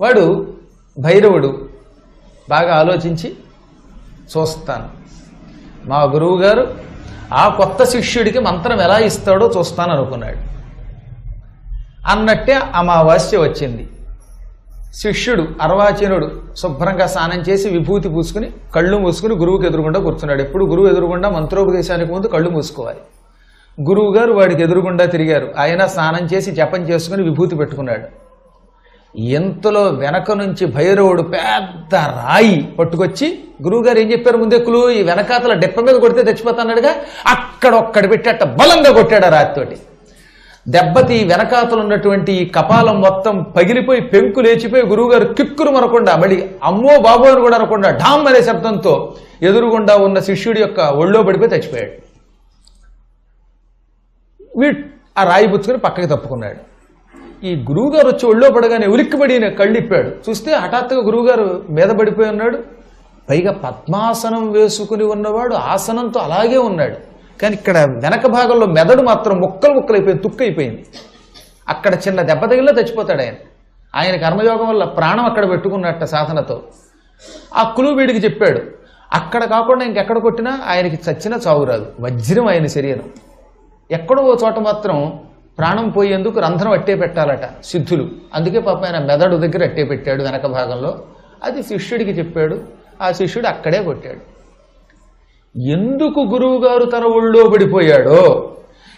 వాడు భైరవుడు. బాగా ఆలోచించి చూస్తాను. మా గురువు గారు ఆ కొత్త శిష్యుడికి మంత్రం ఎలా ఇస్తాడో చూస్తాను అనుకున్నాడు. అన్నట్టే అమావాస్య వచ్చింది. శిష్యుడు అర్వాచీనుడు శుభ్రంగా స్నానం చేసి విభూతి పూసుకుని కళ్ళు మూసుకుని గురువుకి ఎదురుగుండా కూర్చున్నాడు. ఎప్పుడు గురువు ఎదురుగుండా మంత్రోపదేశానికి ముందు కళ్ళు మూసుకోవాలి. గురువుగారు వాడికి ఎదురుగుండా తిరిగారు. ఆయన స్నానం చేసి జపం చేసుకుని విభూతి పెట్టుకున్నాడు. ఎంతలో వెనక నుంచి భైరవుడు పెద్ద రాయి పట్టుకొచ్చి గురువుగారు ఏం చెప్పారు ముందెక్కులు ఈ వెనకాతల డెప్ప మీద కొడితే తెచ్చిపోతాన్నాడుగా అక్కడ ఒక్కడి పెట్టేట బలంగా కొట్టాడు ఆ రాతితోటి. దెబ్బతి వెనకాతలు ఉన్నటువంటి ఈ కపాలం మొత్తం పగిలిపోయి పెంకు లేచిపోయి గురువుగారు కిక్కురు మనకుండా మళ్ళీ అమ్మో బాబో అని కూడా అనకుండా ఢామ్ అనే శబ్దంతో ఎదురుగుండా ఉన్న శిష్యుడి యొక్క ఒళ్ళో పడిపోయి చచ్చిపోయాడు. వీడు ఆ రాయి పుచ్చుకొని పక్కకి తప్పుకున్నాడు. ఈ గురువుగారు వచ్చి ఒళ్ళో పడగానే ఉలిక్కిపడి కళ్ళిప్పాడు. చూస్తే హఠాత్తుగా గురువుగారు మీద పడిపోయి ఉన్నాడు. పైగా పద్మాసనం వేసుకుని ఉన్నవాడు ఆసనంతో అలాగే ఉన్నాడు. కానీ ఇక్కడ వెనక భాగంలో మెదడు మాత్రం ముక్కలు ముక్కలైపోయింది తుక్కైపోయింది. అక్కడ చిన్న దెబ్బ తగిలిలో చచ్చిపోతాడు ఆయన. ఆయన కర్మయోగం వల్ల ప్రాణం అక్కడ పెట్టుకున్నట్ట సాధనతో. ఆ కులువు వీడికి చెప్పాడు అక్కడ కాకుండా ఇంకెక్కడ కొట్టినా ఆయనకి చచ్చిన చావు రాదు. వజ్రం ఆయన శరీరం. ఎక్కడో ఓ చోట మాత్రం ప్రాణం పోయేందుకు రంధ్రం అట్టే పెట్టాలట సిద్ధులు. అందుకే పాప ఆయన మెదడు దగ్గర అట్టే పెట్టాడు వెనక భాగంలో. అది శిష్యుడికి చెప్పాడు. ఆ శిష్యుడు అక్కడే కొట్టాడు. ఎందుకు గురువుగారు తన ఒళ్ళో పడిపోయాడో?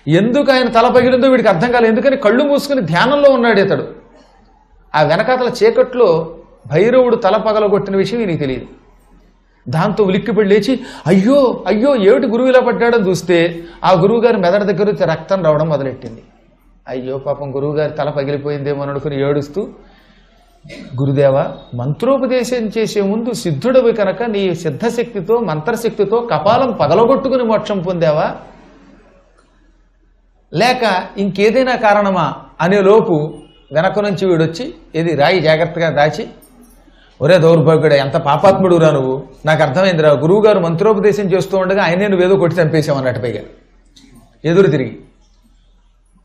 ఎందుకు ఆయన తల పగిలిందో వీడికి అర్థం కాలేదు. ఎందుకని కళ్ళు మూసుకుని ధ్యానంలో ఉన్నాడు ఇతడు. ఆ వెనకాతల చీకట్లో భైరవుడు తల పగలగొట్టిన విషయం ఈయనకి తెలియదు. దాంతో ఉలిక్కిపడి లేచి అయ్యో అయ్యో ఏమిటి గురువు ఇలా పడ్డాడని చూస్తే? ఆ గురువుగారి మెదడు దగ్గర రక్తం రావడం మొదలెట్టింది. అయ్యో పాపం గురువు గారి తల పగిలిపోయిందేమో అనుకుని ఏడుస్తూ గురుదేవ మంత్రోపదేశం చేసే ముందు సిద్ధుడవి కనుక నీ సిద్ధశక్తితో మంత్రశక్తితో కపాలం పగలగొట్టుకుని మోక్షం పొందావా? లేక ఇంకేదైనా కారణమా అనే లోపు వెనక నుంచి వీడొచ్చి ఏది రాయి జాగ్రత్తగా దాచి ఒరే దౌర్భాగ్యుడు ఎంత పాపాత్ముడు రా నువ్వు. నాకు అర్థమైందిరా గురువుగారు మంత్రోపదేశం చేస్తూ ఉండగా ఆయనే నువ్వేదో కొట్టి చంపేశావు అన్నట్టు పైగా. ఎదురు తిరిగి.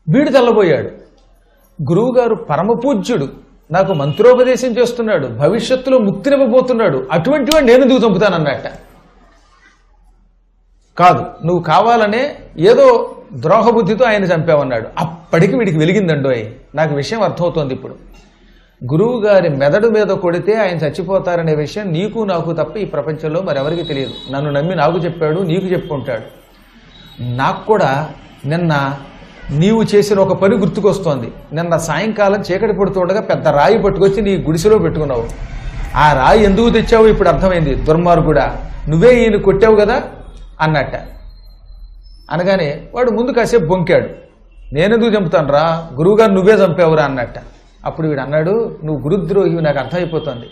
వీడు తెల్లబోయాడు. గురువుగారు పరమపూజ్యుడు. నాకు మంత్రోపదేశం చేస్తున్నాడు. భవిష్యత్తులో ముక్తినివ్వబోతున్నాడు. అటువంటి వాడు నేను ఎందుకు చంపుతానన్నట్ట. కాదు నువ్వు కావాలనే ఏదో ద్రోహబుద్ధితో ఆయన చంపావన్నాడు. అప్పటికి వీడికి వెలిగిందండోయ్ నాకు విషయం అర్థమవుతోంది ఇప్పుడు. గురువు గారి మెదడు మీద కొడితే ఆయన చచ్చిపోతారనే విషయం నీకు నాకు తప్ప ఈ ప్రపంచంలో మరెవరికి తెలియదు. నన్ను నమ్మి నాకు చెప్పాడు నీకు చెప్పుకుంటాడు. నాకు కూడా నిన్న నీవు చేసిన ఒక పని గుర్తుకొస్తోంది. నిన్న సాయంకాలం చీకటి పడుతుండగా పెద్ద రాయి పట్టుకొచ్చి నీ గుడిసెలో పెట్టుకున్నావు. ఆ రాయి ఎందుకు తెచ్చావు? ఇప్పుడు అర్థమైంది. దుర్మార్గుడా నువ్వే ఈయన కొట్టావు కదా? అన్నట్ట. అనగానే వాడు ముందు కాసేపు బొంకాడు. నేనెందుకు చంపుతాను రా గురువుగారు నువ్వే చంపావురా అన్నట్ట. అప్పుడు వీడు అన్నాడు నువ్వు గురుద్రోహి నాకు అర్థమైపోతుంది.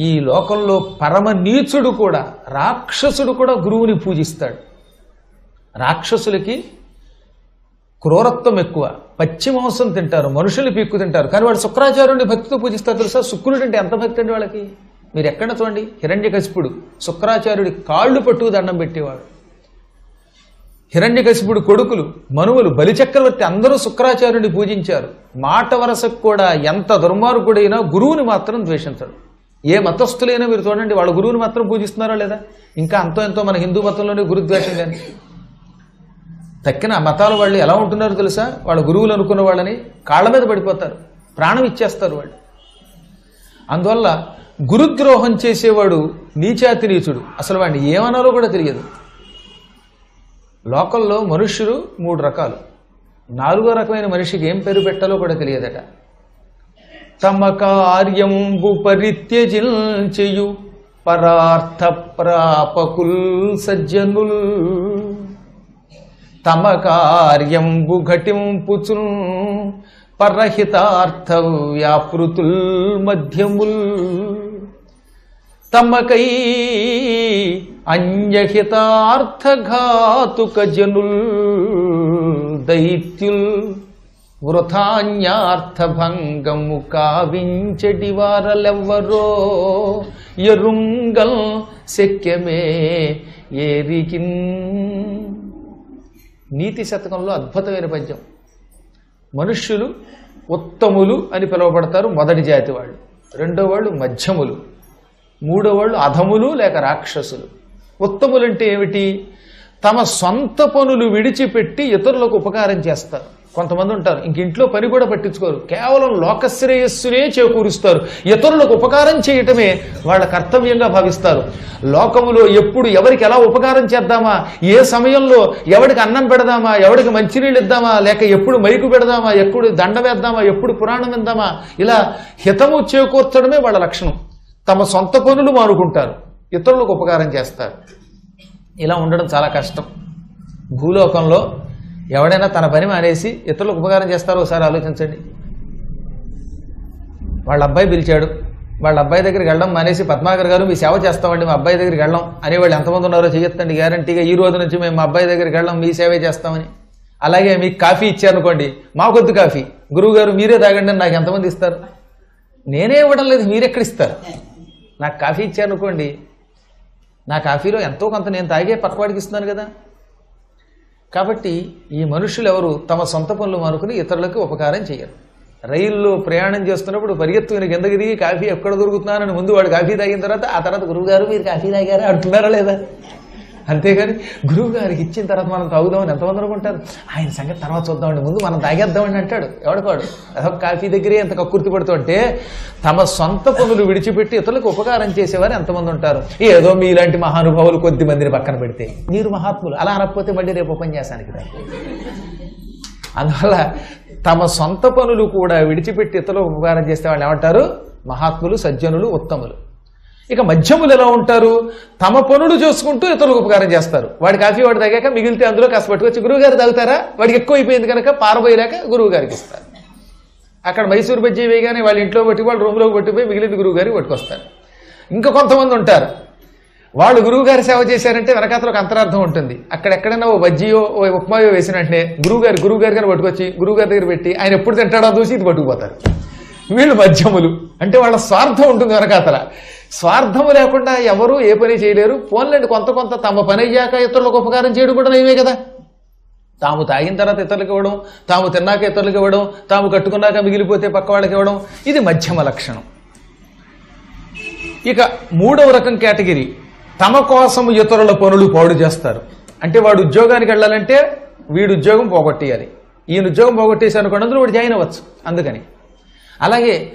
ఈ లోకంలో పరమ నీచుడు కూడా రాక్షసుడు కూడా గురువుని పూజిస్తాడు. రాక్షసులకి క్రూరత్వం ఎక్కువ. పచ్చి మాంసం తింటారు మనుషులు పీక్కు తింటారు. కానీ వాడు శుక్రాచార్యుడిని భక్తితో పూజిస్తారు తెలుసా? శుక్రుడు అంటే ఎంత భక్తి అండి వాళ్ళకి? మీరు ఎక్కడ చూడండి? హిరణ్యకశిపుడు. శుక్రాచార్యుడి కాళ్ళు పట్టుకు దండం పెట్టేవాడు. హిరణ్యకశిపుడు కొడుకులు మనువులు బలిచక్రవర్తి అందరూ శుక్రాచార్యుడిని పూజించారు. మాట వరసకు కూడా ఎంత దుర్మార్గుడైనా గురువుని మాత్రం ద్వేషించడు. ఏ మతస్థులైనా మీరు చూడండి వాళ్ళ గురువుని మాత్రం పూజిస్తున్నారా లేదా? ఇంకా అంతో ఎంతో మన హిందూ మతంలోనే గురుద్వేషం కానీ తక్కిన మతాల వాళ్ళు ఎలా ఉంటున్నారో తెలుసా? వాళ్ళ గురువులు అనుకున్న వాళ్ళని కాళ్ళ మీద పడిపోతారు. ప్రాణం ఇచ్చేస్తారు వాళ్ళు. అందువల్ల గురుద్రోహం చేసేవాడు నీచాతి నీచుడు. అసలు వాడిని ఏమనాలో కూడా తెలియదు. లోకల్లో మనుష్యులు మూడు రకాలు. నాలుగో రకమైన మనిషికి ఏం పేరు పెట్టాలో కూడా తెలియదట. తమ కార్యంబు చేయు పరార్థ ప్రాపకుల్ సజ్జనుల్. తమ కార్యంబు ఘటింపుచున్ పరహితార్థ వ్యాపృతుల్ మధ్యముల్. తమకై అన్యహితార్థఘాతుక జనుల్ దైత్యుల్ వృథాన్యార్థభంగము కావించడి వారలెవ్వరో ఎరుంగల్ శక్యమే ఏరికిన్. నీతి శతకంలో అద్భుతమైన పద్యం. మనుష్యులు ఉత్తములు అని పిలువబడతారు మొదటి జాతి వాళ్ళు. రెండో వాళ్ళు మధ్యములు. మూడో వాళ్ళు అధములు లేక రాక్షసులు. ఉత్తములు అంటే ఏమిటి? తమ సొంత పనులు విడిచిపెట్టి ఇతరులకు ఉపకారం చేస్తారు. కొంతమంది ఉంటారు. ఇంక ఇంట్లో పని కూడా పట్టించుకోరు. కేవలం లోకశ్రేయస్సునే చేకూరుస్తారు. ఇతరులకు ఉపకారం చేయటమే వాళ్ళ కర్తవ్యంగా భావిస్తారు. లోకములో ఎప్పుడు ఎవరికి ఎలా ఉపకారం చేద్దామా? ఏ సమయంలో ఎవడికి అన్నం పెడదామా? ఎవడికి మంచినీళ్ళు ఇద్దామా? లేక ఎప్పుడు మైకు పెడదామా? ఎప్పుడు దండ వేద్దామా? ఎప్పుడు పురాణం ఇద్దామా ఇలా హితము చేకూర్చడమే వాళ్ళ లక్షణం. తమ సొంత పనులు మానుకుంటారు. ఇతరులకు ఉపకారం చేస్తారు. ఇలా ఉండడం చాలా కష్టం. భూలోకంలో ఎవడైనా తన పని మానేసి ఇతరులకు ఉపకారం చేస్తారో ఒకసారి ఆలోచించండి. వాళ్ళ అబ్బాయి పిలిచాడు. వాళ్ళ అబ్బాయి దగ్గరికి వెళ్ళడం మానేసి పద్మాకర్ గారు మీ సేవ చేస్తామండి మా అబ్బాయి దగ్గరికి అని అనేవాళ్ళు ఎంతమంది ఉన్నారో చెయ్యొద్దండి గ్యారంటీగా ఈ రోజు నుంచి మేము మా అబ్బాయి దగ్గరికి వెళ్ళడం మీ సేవే చేస్తామని. అలాగే మీకు కాఫీ ఇచ్చారనుకోండి మాకొద్దు కాఫీ. గురువు గారు మీరే తాగండి అని నాకు ఎంతమంది ఇస్తారు? నేనే ఇవ్వడం లేదు మీరెక్కడ ఇస్తారు? నాకు కాఫీ ఇచ్చారనుకోండి నా కాఫీలో ఎంతో కొంత నేను తాగే పక్కవాడికి ఇస్తున్నాను కదా. కాబట్టి ఈ మనుషులు ఎవరు తమ సొంత పనులు మానుకుని ఇతరులకు ఉపకారం చేయరు. రైల్లో ప్రయాణం చేస్తున్నప్పుడు పరిగెత్తుకుని కిందకి దిగి కాఫీ ఎక్కడ దొరుకుతున్నానని ముందు వాడు కాఫీ తాగిన తర్వాత ఆ తర్వాత గురువుగారు మీరు కాఫీ తాగారా? అంటున్నారా లేదా? అంతేగాని గురువు గారికి ఇచ్చిన తర్వాత మనం తాగుదామని ఎంతమంది అనుకుంటారు ఆయన సంగతి తర్వాత చూద్దామండి ముందు మనం తాగేద్దామని అంటాడు. ఎవడుకోడు అదొక కాఫీ దగ్గరే ఎంత కక్కుర్తి పడుతుంటే తమ సొంత పనులు విడిచిపెట్టి ఇతరులకు ఉపకారం చేసేవారు ఎంతమంది ఉంటారు? ఏదో మీలాంటి మహానుభావులు కొద్ది మందిని పక్కన పెడితే. మీరు మహాత్ములు. అలా అనకపోతే మళ్ళీ రేపు ఉపన్యాసానికి రండి. అందువల్ల తమ సొంత పనులు కూడా విడిచిపెట్టి ఇతరులకు ఉపకారం చేస్తే వాళ్ళు ఏమంటారు? మహాత్ములు సజ్జనులు ఉత్తములు. ఇక మధ్యములు ఎలా ఉంటారు? తమ పనులు చూసుకుంటూ ఇతరులకు ఉపకారం చేస్తారు. వాడి కాఫీ వాడు తాగాక మిగిలితే అందులో కాస్త పట్టుకొచ్చి గురువుగారు తాగుతారా? వాడికి ఎక్కువ అయిపోయింది కనుక పారబోయలేక గురువు గారికి ఇస్తారు. అక్కడ మైసూరు బజ్జీ వేయగానే వాళ్ళ ఇంట్లో పట్టి వాళ్ళు రూమ్లోకి పట్టిపోయి మిగిలింది గురువు గారికి పట్టుకొస్తారు. ఇంకా కొంతమంది ఉంటారు. వాళ్ళు గురువు గారి సేవ చేశారంటే వెనకాతలో ఒక అంతరార్థం ఉంటుంది. అక్కడ ఎక్కడైనా ఓ బజ్జీయో ఓ ఉప్మాయో వేసిన వెంటనే గురువు గారు గురువు గారి గారు పట్టుకొచ్చి గురువు గారి దగ్గర పెట్టి ఆయన ఎప్పుడు తింటాడో చూసి ఇది పట్టుకుపోతారు. వీళ్ళు మధ్యములు. అంటే వాళ్ళ స్వార్థం ఉంటుంది వెనకాతల స్వార్థము లేకుండా ఎవరు ఏ పని చేయలేరు. ఫోన్లండి కొంత కొంత తమ పని అయ్యాక ఇతరులకు ఉపకారం చేయడం కూడా నయమే కదా. తాము తాగిన తర్వాత ఇతరులకు ఇవ్వడం తాము తిన్నాక ఇతరులకు ఇవ్వడం తాము కట్టుకున్నాక మిగిలిపోతే పక్క వాళ్ళకి ఇవ్వడం ఇది మధ్యమ లక్షణం. ఇక మూడవ రకం కేటగిరీ. తమ కోసం ఇతరుల పనులు పాడు చేస్తారు. అంటే వాడు ఉద్యోగానికి వెళ్ళాలంటే వీడు ఉద్యోగం పోగొట్టేయాలి. ఈయన ఉద్యోగం పోగొట్టేసి అనుకోండి అందులో వాడు జాయిన్ అవ్వచ్చు. అందుకని. అలాగే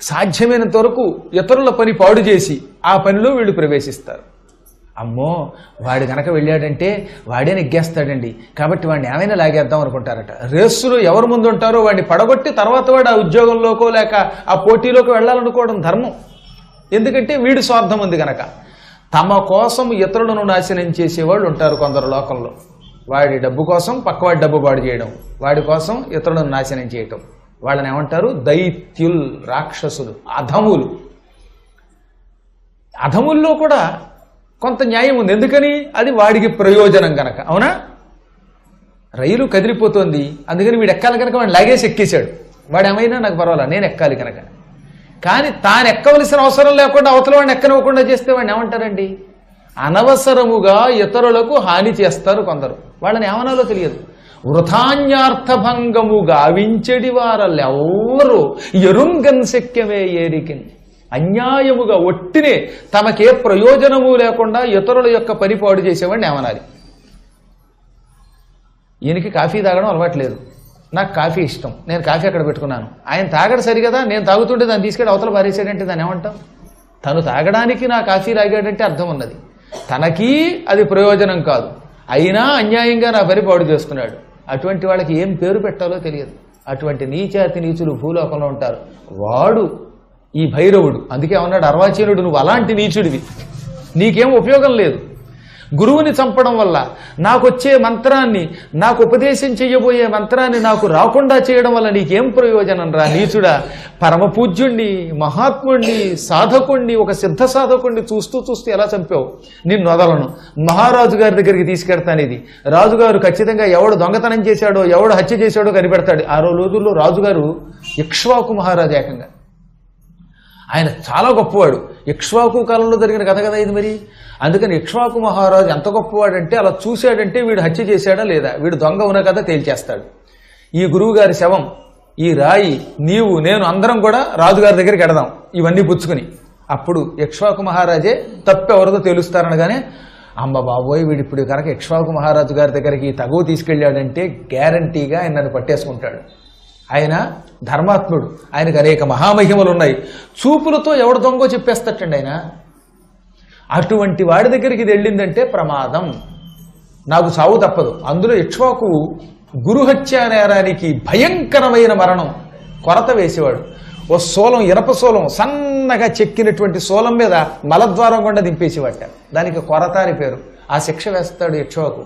సాధ్యమైనంత వరకు ఇతరుల పని పాడు చేసి ఆ పనిలో వీళ్ళు ప్రవేశిస్తారు. అమ్మో వాడు గనక వెళ్ళాడంటే వాడే నెగ్గేస్తాడండి. కాబట్టి వాడిని ఏమైనా లాగేద్దాం అనుకుంటారట. రేసులో ఎవరు ముందు ఉంటారో వాడిని పడగొట్టి తర్వాత వాడు ఆ ఉద్యోగంలోకో లేక ఆ పోటీలోకి వెళ్ళాలనుకోవడం ధర్మం. ఎందుకంటే వీడి స్వార్థం ఉంది గనక. తమ కోసం ఇతరులను నాశనం చేసేవాళ్ళు ఉంటారు కొందరు లోకంలో. వాడి డబ్బు కోసం పక్కవాడి డబ్బు పాడు చేయడం. వాడి కోసం ఇతరులను నాశనం చేయటం. వాళ్ళని ఏమంటారు? దైత్యుల్ రాక్షసులు అధములు. అధముల్లో కూడా కొంత న్యాయం ఉంది. ఎందుకని? అది వాడికి ప్రయోజనం గనక. అవునా? రైలు కదిలిపోతుంది. అందుకని వీడు ఎక్కాలి కనుక వాడు లాగేసి ఎక్కేశాడు. వాడు ఏమైనా నాకు పర్వాలా? నేను ఎక్కాలి కనుక కానీ తాను ఎక్కవలసిన అవసరం లేకుండా అవతల వాడిని ఎక్కనివ్వకుండా చేస్తే వాడిని ఏమంటారండి? అనవసరముగా ఇతరులకు హాని చేస్తారు కొందరు. వాళ్ళని ఏమనాలో తెలియదు. వృథాన్యార్థభంగము గావించడి వారల్లెవ్వరూ ఎరుంగన్ శక్యమే ఏరికి అన్యాయముగా ఒట్టినే తమకే ప్రయోజనము లేకుండా ఇతరుల యొక్క పని పాడు చేసేవాడిని ఏమనాలి ఈయనకి కాఫీ తాగడం అలవాట్లేదు. నాకు కాఫీ ఇష్టం. నేను కాఫీ అక్కడ పెట్టుకున్నాను. ఆయన తాగడు సరిగదా? నేను తాగుతుంటే దాన్ని తీసుకెళ్ళి అవతల పారేసాడంటే దాన్ని ఏమంటాం? తను తాగడానికి నా కాఫీ తాగాడంటే అర్థం ఉన్నది. తనకి అది ప్రయోజనం కాదు. అయినా అన్యాయంగా నా పని పాడు చేస్తున్నాడు. అటువంటి వాళ్ళకి ఏం పేరు పెట్టాలో తెలియదు. అటువంటి నీచాతి నీచులు భూలోకంలో ఉంటారు. వాడు ఈ భైరవుడు. అందుకే ఉన్నాడు అర్వాచీనుడు. నువ్వు అలాంటి నీచుడివి. నీకేం ఉపయోగం లేదు. గురువుని చంపడం వల్ల నాకు వచ్చే మంత్రాన్ని నాకు ఉపదేశం చేయబోయే మంత్రాన్ని నాకు రాకుండా చేయడం వల్ల నీకేం ప్రయోజనం రా? నీచుడా పరమ పూజ్యుణ్ణి మహాత్ముణ్ణి సాధకుణ్ణి ఒక సిద్ధ సాధకుణ్ణి చూస్తూ చూస్తూ ఎలా చంపావు? నిన్ను వదలను. మహారాజు గారి దగ్గరికి తీసుకెడతాను ఇది. రాజుగారు ఖచ్చితంగా ఎవడు దొంగతనం చేశాడో ఎవడు హత్య చేశాడో కనిపెడతాడు. ఆ రోజుల్లో రాజుగారు ఇక్ష్వాకు మహారాజు ఏకంగా. ఆయన చాలా గొప్పవాడు. ఇక్ష్వాకు కాలంలో జరిగిన కథ కదా ఇది మరి? అందుకని ఇక్ష్వాకు మహారాజు ఎంత గొప్పవాడంటే అలా చూశాడంటే వీడు హత్య చేశాడా లేదా? వీడు దొంగ ఉన్న కథ తేల్చేస్తాడు. ఈ గురువు గారి శవం ఈ రాయి నీవు నేను అందరం కూడా రాజుగారి దగ్గరికి ఎడదాం ఇవన్నీ పుచ్చుకుని. అప్పుడు ఇక్ష్వాకు మహారాజే తప్పెవరిదో తెలుస్తారనగానే అమ్మ బాబోయ్ వీడు ఇప్పుడు కనుక ఇక్ష్వాకు మహారాజు గారి దగ్గరికి తగువ తీసుకెళ్ళాడంటే గ్యారంటీగా ఆయన నన్ను పట్టేసుకుంటాడు. ఆయన ధర్మాత్ముడు. ఆయనకు అనేక మహామహిమలు ఉన్నాయి చూపులతో ఎవడు దొంగో చెప్పేస్తటండి ఆయన? అటువంటి వాడి దగ్గరికి ఇది వెళ్ళిందంటే ప్రమాదం. నాకు సావు తప్పదు. అందులో ఇక్ష్వాకు గురుహత్య నేరానికి భయంకరమైన మరణం. కొరత వేసేవాడు. ఓ సోలం ఇనప సోలం సన్నగా చెక్కినటువంటి సోలం మీద మలద్వారం గుండా దింపేసేవాట. దానికి కొరత అని పేరు. ఆ శిక్ష వేస్తాడు ఇక్ష్వాకు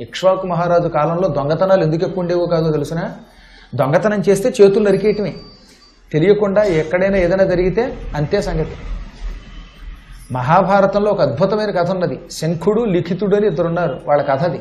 ఇక్ష్వాకు మహారాజు కాలంలో దొంగతనాలు ఎందుకు ఎక్కువ ఉండేవో కాదో తెలుసునా? దొంగతనం చేస్తే చేతులు నరికేయటమే. తెలియకుండా ఎక్కడైనా ఏదైనా జరిగితే అంతే సంగతి. మహాభారతంలో ఒక అద్భుతమైన కథ ఉన్నది. శంఖుడు లిఖితుడు అని ఇద్దరున్నారు. వాళ్ళ కథ అది.